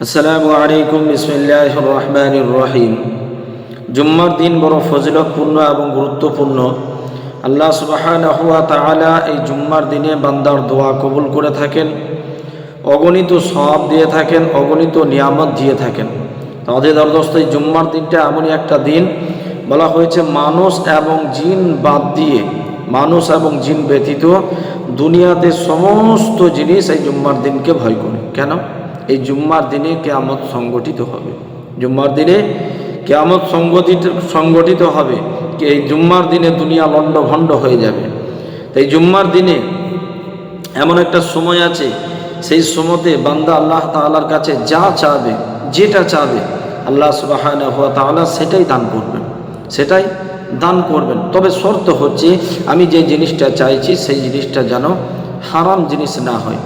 আসসালামু আলাইকুম বিসমিল্লাহ রহমান রহিম। জুম্মার দিন বড় ফজিলতপূর্ণ এবং গুরুত্বপূর্ণ। আল্লাহ সুবাহান হুয়া তাআলা এই জুম্মার দিনে বান্দার দোয়া কবুল করে থাকেন, অগণিত সব দিয়ে থাকেন, অগণিত নিয়ামত দিয়ে থাকেন। তাদের দরদস্ত এই জুম্মার দিনটা এমনই একটা দিন, বলা হয়েছে মানুষ এবং জিন বাদ দিয়ে, মানুষ এবং জিন ব্যতীত দুনিয়াতে সমস্ত জিনিস এই জুম্মার দিনকে ভয় করে। কেন? এই জুম্মার দিনে কেয়ামত সংগঠিত হবে। জুম্মার দিনে কেয়ামত সংগঠিত সংগঠিত হবে এই জুম্মার দিনে দুনিয়া লণ্ডভণ্ড হয়ে যাবে। তাই জুম্মার দিনে এমন একটা সময় আছে, সেই সময়তে বান্দা আল্লাহ তাআলার কাছে যা চাবে, যেটা চাবে, আল্লাহ সুবাহ তাআলা সেটাই দান করবেন, সেটাই দান করবেন। তবে শর্ত হচ্ছে, আমি যে জিনিসটা চাইছি, সেই জিনিসটা যেন হারাম জিনিস না হয়।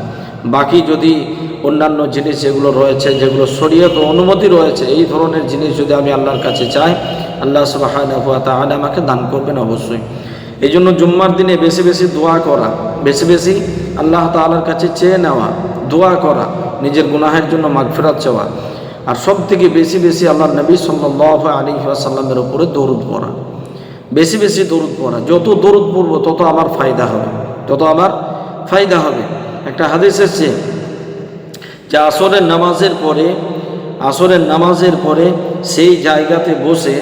বাকি যদি অন্যান্য জিনিস যেগুলো রয়েছে, যেগুলো শরীয়ত অনুমতি রয়েছে, এই ধরনের জিনিস যদি আমি আল্লাহর কাছে চাই, আল্লাহ সুবাহ তাহলে আমাকে দান করবেন অবশ্যই। এই জন্য জুম্মার দিনে বেশি বেশি দোয়া করা, বেশি বেশি আল্লাহ তালার কাছে চেয়ে নেওয়া, দোয়া করা, নিজের গুনাহের জন্য মাগফেরাত চাওয়া, আর সব থেকে বেশি বেশি আল্লাহ নবী সাল্লাহ আলী সাল্লামের উপরে দৌড় পড়া। বেশি বেশি দরুদ পড়া। যত দরুদ পড়ব, তত আমার ফায়দা হবে, তত আমার ফায়দা হবে। একটা হাদিস এসছে যে আসরের নামাজের পরে, আসরের নামাজের পরে সেই জায়গাতে বসে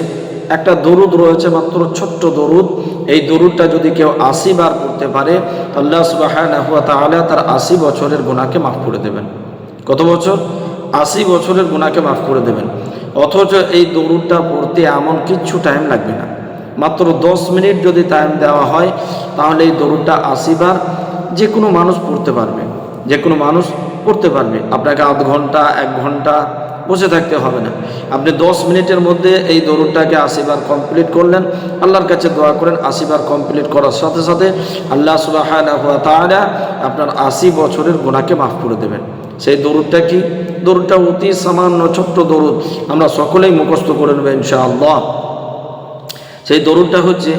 একটা দরুদ রয়েছে, মাত্র ছোট্ট দরুদ। এই দরুদটা যদি কেউ আশি বার করতে পারে আল্লাহ সুবাহ তাহলে তার আশি বছরের গুণাকে মাফ করে দেবেন। কত বছর? আশি বছরের গুণাকে মাফ করে দেবেন। অথচ এই দরুদটা পড়তে এমন কিচ্ছু টাইম লাগবে না। মাত্র দশ মিনিট যদি টাইম দেওয়া হয়, তাহলে এই দরুদটা আশি বার যে কোনো মানুষ পড়তে পারবে। যে কোনো মানুষ পড়তে পারবে। আপনাকে আধ ঘণ্টা, এক ঘণ্টা বসে থাকতে হবে না। আপনি দশ মিনিটের মধ্যে এই দরুদটাকে আশিবার কমপ্লিট করলেন। আল্লাহর কাছে দোয়া করেন আশিবার কমপ্লিট করার সাথে সাথে আল্লাহ সুবাহ আপনার আশি বছরের গোনাকে মাফ করে দেবেন। সেই দরুদটা কি? দরুদটা অতি সামান্য, ছোট্ট দরুদ আমরা সকলেই মুখস্থ করে নেবেন ইনশাআল্লাহ। সেই দরুদটা হচ্ছে,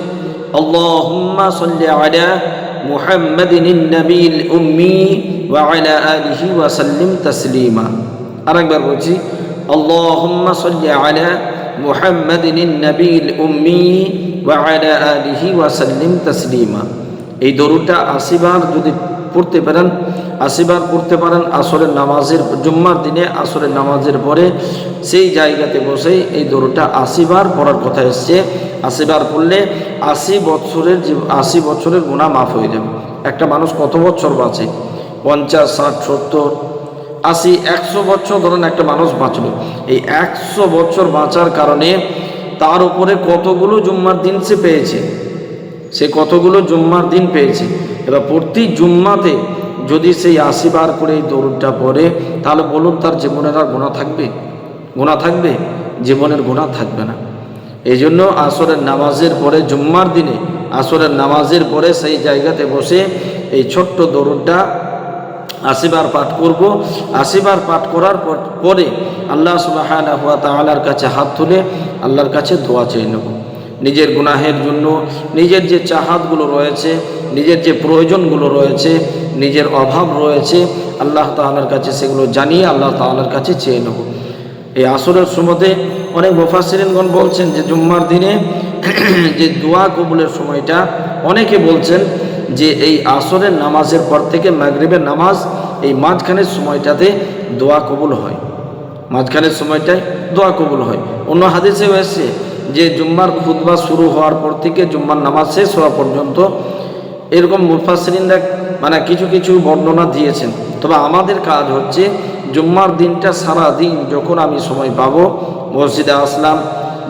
আল্লাহুম্মা সাল্লি আলা মুহাম্মাদিন সাল্লিম তাসলিমা. এই দরুদটা আশিবার যদি পড়তে পারেন আশিবার পড়তে পারেন আসরের নামাজের, জুম্মার দিনে আসরের নামাজের পরে সেই জায়গাতে বসেই এই দরুদটা আশিবার পড়ার কথা এসছে। আশিবার পড়লে আশি বছরের আশি বছরের গুণা মাফ হয়ে যাবে। একটা মানুষ কত বছর বাঁচে? পঞ্চাশ, ষাট, সত্তর, আশি, একশো বছর ধরেন একটা মানুষ বাঁচলো এই একশো বছর বাঁচার কারণে তার উপরে কতগুলো জুম্মার দিন সে পেয়েছে? সে কতগুলো জুম্মার দিন পেয়েছে? এবার প্রতি জুম্মাতে যদি সেই আশি বার করে এই দৌড়টা পড়ে, তাহলে বলুন তার জীবনের আর গোনা থাকবে? গোনা থাকবে? জীবনের গোনা থাকবে না। এই জন্য আসরের নামাজের পরে, জুম্মার দিনে আসরের নামাজের পরে সেই জায়গাতে বসে এই ছোট্ট দৌড়টা আশিবার পাঠ করব। আশিবার পাঠ করার পরে আল্লাহ সুবাহ তালার কাছে হাত তুলে আল্লাহর কাছে দোয়া চেয়ে নেব। নিজের গুনাহের জন্য, নিজের যে চাহাতগুলো রয়েছে, নিজের যে প্রয়োজনগুলো রয়েছে, নিজের অভাব রয়েছে, আল্লাহ তালার কাছে সেগুলো জানিয়ে আল্লাহ তালার কাছে চেয়ে নেব। এই আসরের সময়তে অনেক মুফাসিরিনগণ বলছেন যে জুম্মার দিনে যে দোয়া কবুলের সময়টা, অনেকে বলছেন যে এই আসরের নামাজের পর থেকে মাগরিবের নামাজ এই মাঝখানের সময়টাতে দোয়া কবুল হয়। মাঝখানের সময়টায় দোয়া কবুল হয়। অন্য হাদিসেও এসছে যে জুম্মার খুদবা শুরু হওয়ার পর থেকে জুম্মার নামাজ শেষ হওয়া পর্যন্ত এরকম মুফাসরিনরা মানে কিছু কিছু বর্ণনা দিয়েছেন। তবে আমাদের কাজ হচ্ছে জুম্মার দিনটা সারা দিন যখন আমি সময় পাবো, মসজিদে আসলাম,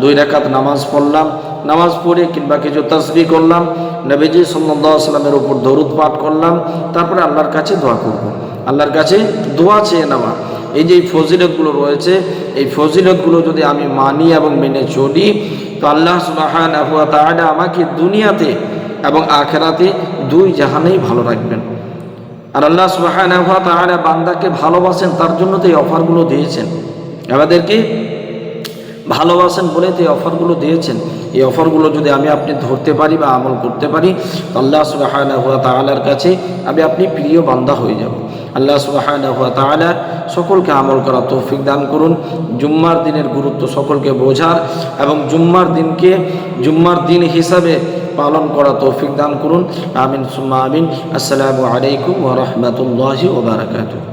দুই রাকাত নামাজ পড়লাম নামাজ পড়ে কিংবা কিছু তসবি করলাম, নবীজি সাল্লাহ সাল্লামের উপর দরুদ পাঠ করলাম, তারপরে আল্লাহর কাছে দোয়া করব। আল্লাহর কাছে দোয়া চেয়ে নেওয়া। এই যে ফজিলতগুলো রয়েছে, এই ফজিলতগুলো যদি আমি মানি এবং মেনে চলি, তো আল্লাহ সুবাহান তাহলে আমাকে দুনিয়াতে এবং আখেরাতে দুই জাহানেই ভালো রাখবেন। আর আল্লাহ সুবাহান তাহলে বান্দাকে ভালোবাসেন, তার জন্য তো এই অফারগুলো দিয়েছেন। আমাদেরকে ভালোবাসেন বলে তো এই অফারগুলো দিয়েছেন। এই অফারগুলো যদি আমি আপনি ধরতে পারি বা আমল করতে পারি আল্লাহ সুবাহ তালার কাছে আমি আপনি প্রিয় বান্দা হয়ে যাব। আল্লাহ সুবাহ তাআলা সকলকে আমল করা তৌফিক দান করুন। জুম্মার দিনের গুরুত্ব সকলকে বোঝার এবং জুম্মার দিনকে, জুম্মার দিন হিসাবে পালন করা তৌফিক দান করুন। আমিন, সুম্মা আমিন। আসসালামু আলাইকুম ওয়া রাহমাতুল্লাহি ওয়া বারাকাতুহু।